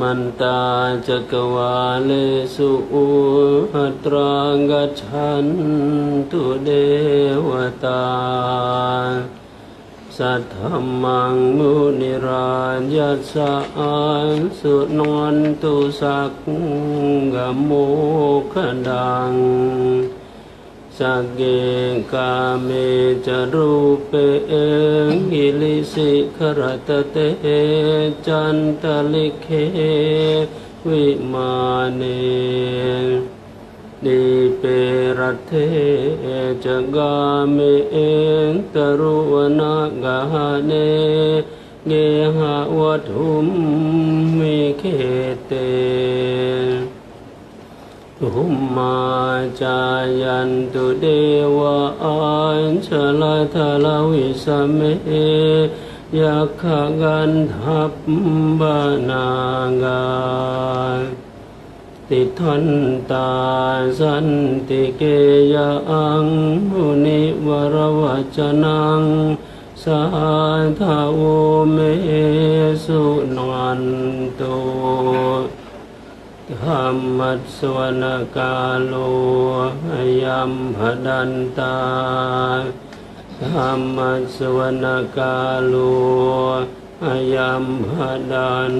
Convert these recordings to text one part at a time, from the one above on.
มันตาจักวาเลสุอุหัตรังกัจฉันตุเดวตา สัทธมังมุนิรายัสสะอันสุนนตุสักกโมขดัง สักเกกาเมจรูเปเองอิลิสิขรตเตจันตลิเควิมาเนนิเปรัตเทจกาเมเองตรุวนากาเนเกหะวัตุมมิเคเต ทุมมาจายันตุเดวะอัญชลาทะลวิสเมยักขกันทัพบานางาติทันตาสันติเกยังมุนิวรวัจนังสาธาวเมสุนันโต ธรรมัสวรกาโลยัมพดันตาธรรมัสวรกาโลยัมพดัน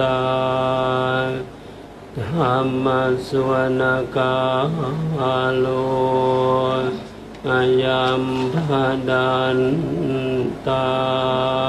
ตาธรรมัสวรกาโลยัมพดันตา